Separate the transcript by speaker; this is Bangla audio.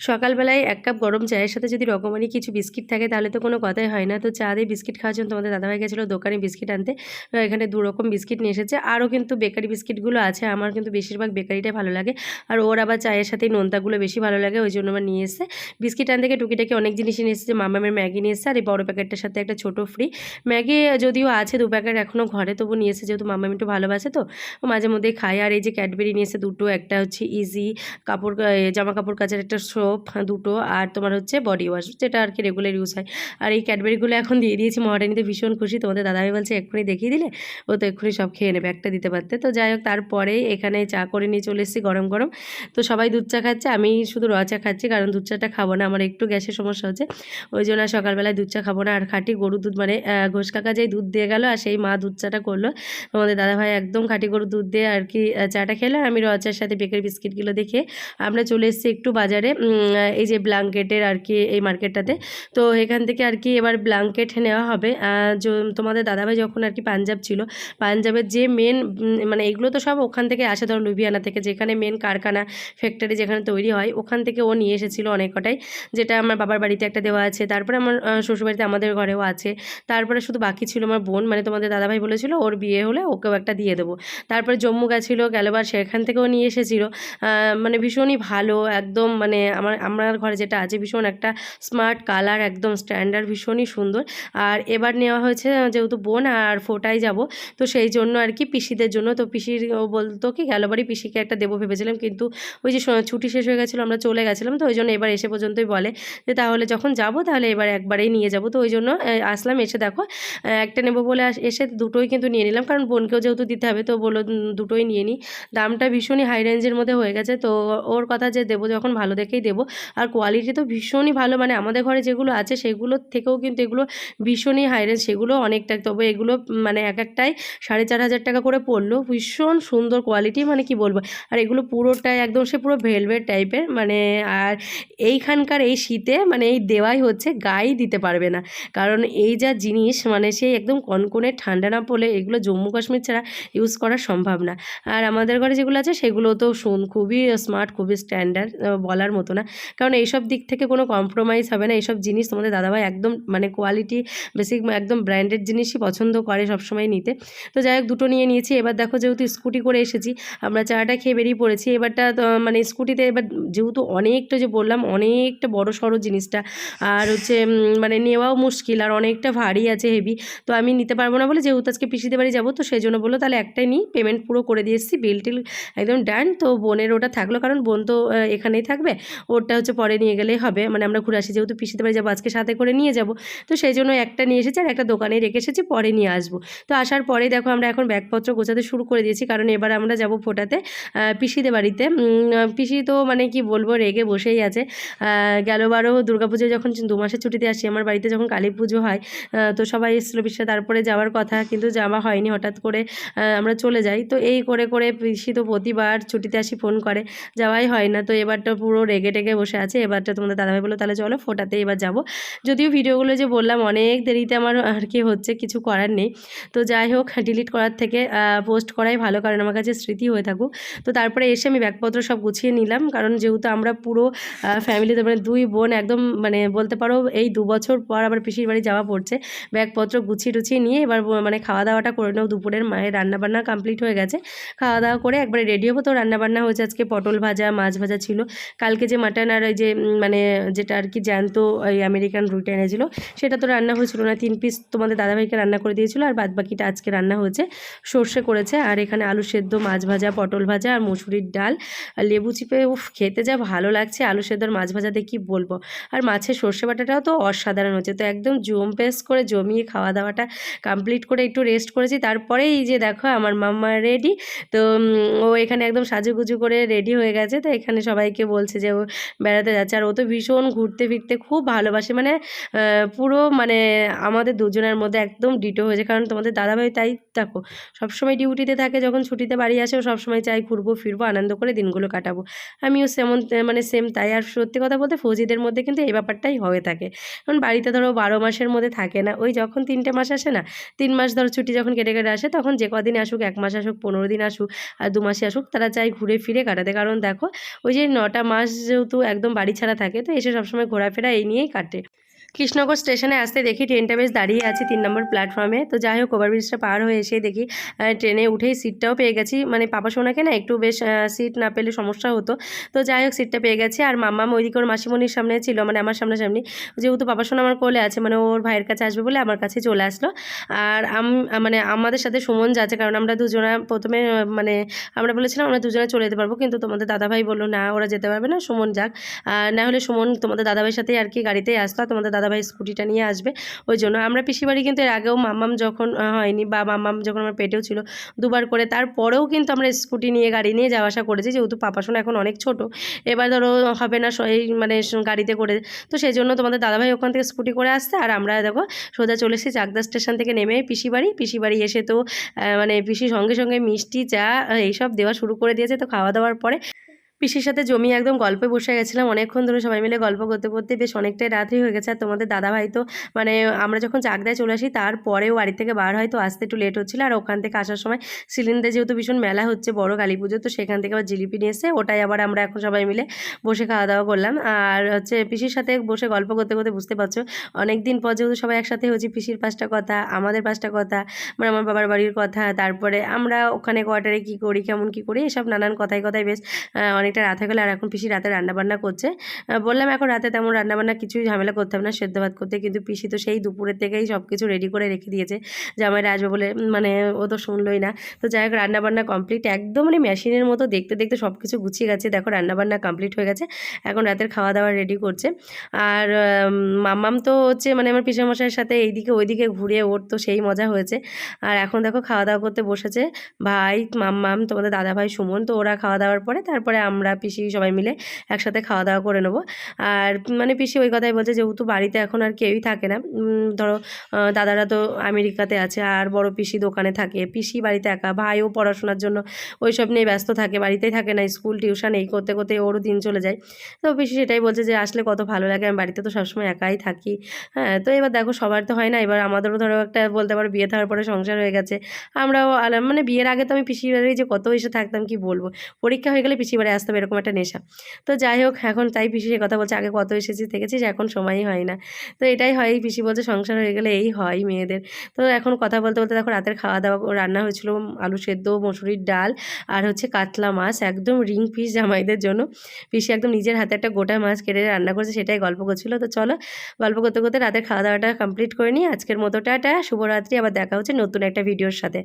Speaker 1: সকালবেলায় এক কাপ গরম চায়ের সাথে যদি রকমারি কিছু বিস্কিট থাকে, তাহলে তো কোনো কথাই হয় না। তো চা দিয়ে বিস্কিট খাওয়ার জন্য তোমাদের দাদাভাই গেছিল দোকানে বিস্কিট আনতে। এখানে দু রকম বিস্কিট নিয়ে এসেছে। আরও কিন্তু বেকারি বিস্কিটগুলো আছে। আমার কিন্তু বেশিরভাগ বেকারিটাই ভালো লাগে। আর ওর আবার চায়ের সাথে নোনতাগুলো বেশি ভালো লাগে, ওই জন্য আমার নিয়ে এসে বিস্কিট আন থেকে টুকিটাকি অনেক জিনিসই নিয়ে এসেছে। মামামের ম্যাগি নিয়ে এসেছে। আর এই বড়ো প্যাকেটটার সাথে একটা ছোটো ফ্রি। ম্যাগি যদিও আছে দু প্যাকেট এখনও ঘরে, তবু নিয়ে এসে যেহেতু মামাম একটু ভালোবাসে তো। মাঝে মধ্যেই খায়। আর এই যে ক্যাডবেরি নিয়ে এসে দুটো, একটা হচ্ছে ইজি কাপড় জামা কাপড় কাচার একটা সোপ দুটো। আর তোমার হচ্ছে বডি ওয়াশ যেটা আর কি রেগুলার ইউজ হয়। আর এই ক্যাডবেরিগুলো এখন দিয়ে দিয়েছি মহারানিতে ভীষণ খুশি। তোমাদের দাদাভাই বলছে, এক্ষুনি দেখিয়ে দিলে? ও তো এক্ষুনি সব খেয়ে নেবে, একটা দিতে পারতে। তো যাই হোক, তারপরে এখানে চা করে নিয়ে চলে এসেছি গরম গরম। তো সবাই দুধ চা খাচ্ছে, আমি শুধু র চা খাচ্ছি, কারণ দুধ চাটা খাব না, আমার একটু গ্যাসের সমস্যা হচ্ছে। ওই জন্য সকালবেলায় দুধ চা খাব না। আর খাঁটি গরুর দুধ মানে ঘোষ কাকা যেই দুধ দিয়ে গেল, আর সেই মা দুধ চাটা করল। আমাদের দাদাভাই একদম খাঁটি গরুর দুধ দিয়ে আর কি চাটা খেলো। আর আমি র চার সাথে বেকের বিস্কিটগুলো দেখে আমরা চলে এসেছি একটু বাজারে। এই যে ব্ল্যাঙ্কেটের আর কি এই মার্কেটটাতে। তো এখান থেকে আর কি এবার ব্ল্যাঙ্কেট নেওয়া হবে। তোমাদের দাদাভাই যখন আর কি পাঞ্জাব ছিল, পাঞ্জাবের যে মেন মানে এগুলো তো সব ওখান থেকে আসে, ধরো লুভিয়ানা থেকে, যেখানে মেন কারখানা ফ্যাক্টরি যেখানে তৈরি হয়, ওখান থেকে ও নিয়ে এসেছিল অনেক কটাই। যেটা আমার বাবার বাড়িতে একটা দেওয়া আছে, তারপরে আমার শ্বশুরবাড়িতে আমাদের ঘরেও আছে। তারপরে শুধু বাকি ছিল আমার বোন মানে তোমাদের দাদাভাই বলেছিল, ওর বিয়ে হলে ওকেও একটা দিয়ে দেবো। তারপরে জম্মু গেছিল গেলবার সেখান থেকেও নিয়ে এসেছিল। মানে ভীষণই ভালো, একদম মানে আমার আমার ঘরে যেটা আছে ভীষণ একটা স্মার্ট কালার একদম স্ট্যান্ডার্ড ভীষণই সুন্দর। আর এবার নেওয়া হয়েছে যেহেতু বোন আর ফোটাই যাব তো সেই জন্য আর কি পিসিদের জন্য। তো পিসির বলতো কি গেলবারই পিসিকে একটা দেবো ভেবেছিলাম কিন্তু ওই যে ছুটি শেষ হয়ে গেছিল আমরা চলে গেছিলাম তো ওই জন্য এবার এসে পর্যন্তই বলে যে তাহলে যখন যাব তাহলে এবার একবারেই নিয়ে যাব। তো ওই জন্য আসলাম এসে দেখো একটা নেব বলে এসে দুটোই কিন্তু নিয়ে নিলাম কারণ বোনকেও যেহেতু দিতে হবে তো উম, দুটোই নিয়ে নিই দামটা ভীষণই হাই রেঞ্জের মধ্যে হয়ে গেছে তো ওর কথা যে দেবো যখন ভালো দেখেই দেবো। আর কোয়ালিটি তো ভীষণই ভালো মানে আমাদের ঘরে যেগুলো আছে সেগুলোর থেকেও কিন্তু এগুলো ভীষণই হাই রেঞ্জ সেগুলো অনেকটা, তবে এগুলো মানে এক একটাই সাড়ে চার হাজার টাকা করে পড়ল। ভীষণ সুন্দর কোয়ালিটি মানে কি বলব? আর এগুলো পুরোটাই একদম সে পুরো ভেলভেট টাইপের মানে আর এইখানকার এই শীতে মানে এই দেওয়াই হচ্ছে গায়ে দিতে পারবে না। কারণ এই যা জিনিস মানে সেই একদম কনকনে ঠান্ডা না পড়লে এগুলো জম্মু কাশ্মীর ছাড়া ইউজ করা সম্ভব না। আর আমাদের ঘরে যেগুলো আছে সেগুলো তো শুন, খুবই স্মার্ট খুবই স্ট্যান্ডার্ড বলার মতো না। কারণ এইসব দিক থেকে কোনো কম্প্রোমাইজ হবে না। এইসব জিনিস তোমাদের দাদাভাই একদম মানে কোয়ালিটি বেসিক একদম ব্র্যান্ডেড জিনিসই পছন্দ করে সবসময় নিতে। তো যাই হোক, দুটো নিয়ে নিয়েছি। এবার দেখো যেহেতু স্কুটি করে এসেছি, আমরা চাটা খেয়ে বেরিয়ে পড়েছি। এবারটা মানে স্কুটিতে এবার যেহেতু অনেকটা যে বললাম, অনেকটা বড় সড়ো জিনিসটা। আর হচ্ছে মানে নেওয়াও মুশকিল আর অনেকটা ভারী আছে হেভি তো আমি নিতে পারব না বলে যেহেতু আজকে পিসিতে বাড়ি যাব, তো সেই জন্য বলল তাহলে একটাই নিই। পেমেন্ট পুরো করে দিয়ে এসেছি। বিল টিল একদম ডান তো বোনের ওটা থাকল, কারণ বোন তো এখানেই থাকবে। ওরটা হচ্ছে পরে নিয়ে গেলেই হবে। মানে আমরা ঘুরে আসি, যেহেতু পিসিতে বাড়ি যাব, আজকে সাথে করে নিয়ে যাব। তো সেই জন্য একটা নিয়ে এসেছি আর একটা দোকানে রেখে এসেছি, পরে নিয়ে আসব। তো আসার পরে দেখো আমরা এখন ব্যাগপত্র গোছাতে শুরু করে দিয়েছি, কারণ এবার আমরা যাব ফোটাতে পিসিদের বাড়িতে। পিসি তো মানে কি বলব, রেগে বসেই আছে। গেল গেলবারও দুর্গাপুজো যখন দু মাসের ছুটিতে আসি, আমার বাড়িতে যখন কালী পুজো হয় তো সবাই এসেছিল বিশ্বে তারপরে যাওয়ার কথা, কিন্তু যাওয়া হয়নি। হঠাৎ করে আমরা চলে যাই। তো এই করে করে পিসি তো প্রতিবার ছুটিতে আসি, ফোন করে, যাওয়াই হয় না। তো এবারটা পুরো রেগে টেগে বসে আছে। এবারটা তোমাদের দাদাভাই বলল, তাহলে চলো ফোটাতে এবার যাব। যদিও ভিডিওগুলো যে বললাম, অনেক দেরিতে আমার আর কি হচ্ছে, কিছু করার নেই। তো যাই হোক ডিলিট করার থেকে পোস্ট করাই ভালো, কারণ আমার কাছে স্মৃতি হয়ে থাকুক। তো তারপরে এসে আমি ব্যাগপত্র সব গুছিয়ে নিলাম, কারণ যেহেতু আমরা পুরো ফ্যামিলিতে মানে দুই বোন একদম মানে বলতে পারো, এই দু বছর পর আবার পিসির বাড়ি যাওয়া পড়ছে। ব্যাগপত্র গুছিয়ে টুছিয়ে নিয়ে এবার মানে খাওয়া দাওয়াটা করে নেব দুপুরের মায়ের রান্নাবান্না কমপ্লিট হয়ে গেছে। খাওয়া দাওয়া করে একবারে রেডি হব। তো রান্নাবান্না হয়েছে আজকে পটল ভাজা, মাছ ভাজা ছিল। কালকে যে মাটন আর ওই যে মানে যেটা আর কি জ্যান্ত ওই আমেরিকান রুটি এনেছিলো, সেটা তো রান্না হয়েছিল না। তিন পিস তোমাদের দাদাভাইকে রান্না করে দিয়েছিল আর বাদ বাকিটা আজকে রান্না হয়েছে। সর্ষে করেছে আর এখানে আলু সেদ্ধ, মাছ ভাজা, পটল ভাজা আর মুসুরির ডাল। আর লেবু চিপে, উফ, খেতে যা ভালো লাগছে। আলু সেদ্ধ আর মাছ ভাজাতে কি বলব? আর মাছের সর্ষে বাটাটাও তো অসাধারণ হচ্ছে তো একদম জম পেস করে জমিয়ে খাওয়া দাওয়াটা কমপ্লিট করে একটু রেস্ট করেছি। তারপরে এই যে দেখো আমার মাম্মা রেডি তো ও এখানে একদম সাজুগুজু করে রেডি হয়ে গেছে। তো এখানে সবাইকে বলছে যে ও বেড়াতে যাচ্ছে। আর ও তো ভীষণ ঘুরতে ফিরতে খুব ভালোবাসে। মানে পুরো মানে আমাদের দুজনের মধ্যে একদম ডিটো হয়েছে কারণ তোমাদের দাদাভাই তাই দেখো, সবসময় ডিউটিতে থাকে, যখন ছুটিতে বাড়ি আসে, ও সবসময় চাই ঘুরবো, ফিরবো, আনন্দ করে দিনগুলো কাটাবো। আমিও সেমন মানে সেম তাই। আর সত্যি কথা বলতে ফৌজিদের মধ্যে কিন্তু এই ব্যাপারটাই হয়ে থাকে। কারণ বাড়িতে ধরো বারো মাসের মধ্যে থাকে না। ওই যখন তিনটে মাস আসে না, তিন মাস ধরো ছুটি যখন কেটে কেটে আসে, তখন যে কদিন আসুক, এক মাস আসুক, পনেরো দিন আসুক, আর দু মাসে আসুক, তারা চাই ঘুরে ফিরে কাটাতে। কারণ দেখো, ওই যে নটা মাস যেহেতু একদম বাড়ি ছাড়া থাকে তো এসে সবসময় ঘোরাফেরা এই নিয়েই কাটে। কৃষ্ণনগর স্টেশনে আসতে দেখি ট্রেনটা বেশ দাঁড়িয়ে আছে তিন নম্বর প্ল্যাটফর্মে তো যাই হোক ওভারব্রিজটা পার হয়ে এসে দেখি ট্রেনে উঠেই সিটটাও পেয়ে গেছি। মানে পাপা সোনাকে না একটু বেশ সিট না পেলে সমস্যা হতো। তো যাই হোক সিটটা পেয়ে গেছি। আর মাম্মাম ওইদিকে ওর মাসিমণির সামনে ছিল মানে আমার সামনাসামনি। যেহেতু পাপা সোনা আমার কোলে আছে মানে ওর ভাইয়ের কাছে আসবে বলে আমার কাছে চলে আসলো। আর আম মানে আমাদের সাথে সুমন যাচ্ছে, কারণ আমরা দুজনা প্রথমে মানে আমরা বলেছিলাম আমরা দুজনে চলে যেতে পারব, কিন্তু তোমাদের দাদাভাই বলল, না, ওরা যেতে পারবে না, সুমন যাক। না হলে সুমন তোমাদের দাদাভাইয়ের সাথেই আর কি গাড়িতেই আসতো তোমাদের দাদাভাই স্কুটিটা নিয়ে আসবে। ওই জন্য আমরা পিসি বাড়ি কিন্তু এর আগেও মাম্মাম যখন হয়নি বা মাম্মাম যখন আমার পেটেও ছিল দুবার করে, তারপরেও কিন্তু আমরা স্কুটি নিয়ে গাড়ি নিয়ে যাওয়া আসা করেছি, যেহেতু পাপাশোনা এখন অনেক ছোট। এবার ধরো হবে না এই মানে গাড়িতে করে। তো সেই জন্য তোমাদের দাদাভাই ওখান থেকে স্কুটি করে আসতে আর আমরা দেখো সোজা চলে এসেছি চাকদা স্টেশন থেকে নেমে পিসি বাড়ি পিসি বাড়ি এসে তো মানে পিসি সঙ্গে সঙ্গে মিষ্টি, চা, এইসব দেওয়া শুরু করে দিয়েছে। তো খাওয়া দাওয়ার পরে পিসির সাথে জমি একদম গল্পে বসে গেছিলাম। অনেকক্ষণ ধরে সবাই মিলে গল্প করতে করতে বেশ অনেকটাই রাত্রি হয়ে গেছে। আর তোমাদের দাদাভাই তো মানে আমরা যখন চাকদায় চলে আসি তারপরেও বাড়ি থেকে বার হয় তো আসতে একটু লেট হচ্ছিল। আর ওখান থেকে আসার সময় সিলিন্ডারে যেহেতু ভীষণ মেলা হচ্ছে বড় কালী পুজো তো সেখান থেকে আবার জিলিপি নিয়ে এসে ওটাই আবার আমরা এখন সবাই মিলে বসে খাওয়া দাওয়া করলাম। আর হচ্ছে পিসির সাথে বসে গল্প করতে করতে বুঝতে পারছ অনেক দিন পর যেহেতু সবাই একসাথে হয়েছি পিসির পাঁচটা কথা আমাদের পাঁচটা কথা মানে আমার বাবার বাড়ির কথা তারপরে আমরা ওখানে কোয়ার্টারে কী করি কেমন কী করি এসব নানান কথায় কথায় বেশ আহ, অনেকটা রাত হয়ে গেলো আর এখন পিসি রাতে রান্নাবান্না করছে। বললাম এখন রাতে তেমন রান্নাবান্না কিছুই ঝামেলা করতে হবে না, সেদ্ধ ভাত করতে, কিন্তু পিসি তো সেই দুপুরের থেকেই সব কিছু রেডি করে রেখে দিয়েছে। জামাইরা আসবে বলে মানে ও তো শুনলোই না। তো যাই হোক, রান্নাবান্না কমপ্লিট একদম মানে মেশিনের মতো দেখতে দেখতে সব কিছু গুছিয়ে গেছে। দেখো রান্নাবান্না কমপ্লিট হয়ে গেছে, এখন রাতের খাওয়া দাওয়া রেডি করছে। আর মাম্মাম তো হচ্ছে মানে আমার পিসামশাইয়ের সাথে এইদিকে ওইদিকে ঘুরে ওর তো সেই মজা হয়েছে। আর এখন দেখো খাওয়া দাওয়া করতে বসেছে ভাই, মাম্মাম, তোমাদের দাদা ভাই সুমন, তো ওরা খাওয়া দাওয়ার পরে তারপরে আমরা পিসি সবাই মিলে একসাথে খাওয়া দাওয়া করে নেব। আর মানে পিসি ওই কথাই বলছে যেহেতু বাড়িতে এখন আর কেউই থাকে না। ধরো দাদারা তো আমেরিকাতে আছে আর বড় পিসি দোকানে থাকে। পিসি বাড়িতে একা, ভাইও পড়াশোনার জন্য ওই সব নিয়ে ব্যস্ত থাকে, বাড়িতেই থাকে না, স্কুল, টিউশন এই করতে করতে ওরও দিন চলে যায়। তো পিসি সেটাই বলছে যে, আসলে কত ভালো লাগে, আমি বাড়িতে তো সবসময় একাই থাকি। হ্যাঁ তো এবার দেখো, সবার তো হয় না, এবার আমাদেরও ধরো একটা বলতে পারো, বিয়ে থাকার পরে সংসার হয়ে গেছে। আমরাও মানে বিয়ের আগে তো আমি পিসির বাড়ি যে কত এসে থাকতাম, কি বলব? পরীক্ষা হয়ে গেলে পিসির বাড়ি আসতাম এরকম একটা নেশা। তো যাই হোক, এখন তাই পিসি সে কথা বলছে, আগে কত এসেছিস দেখেছিস এখন সময়ই হয় না। তো এটাই হয় পিসি বলছে সংসার হয়ে গেলে এই হয় মেয়েদের। তো এখন কথা বলতে বলতে দেখো রাতের খাওয়া দাওয়া রান্না হয়েছিল আলু সেদ্ধ, মসুরির ডাল আর হচ্ছে কাতলা মাছ, একদম রিং পিস জামাইদের জন্য। পিসি একদম নিজের হাতে একটা গোটা মাছ কেটে রান্না করেছে, সেটাই গল্প করছিল। তো চলো, গল্প করতে করতে রাতের খাওয়া দাওয়াটা কমপ্লিট করে নিই। আজকের মতো টাটা, শুভরাত্রি, আবার দেখা হচ্ছে নতুন একটা ভিডিওর সাথে।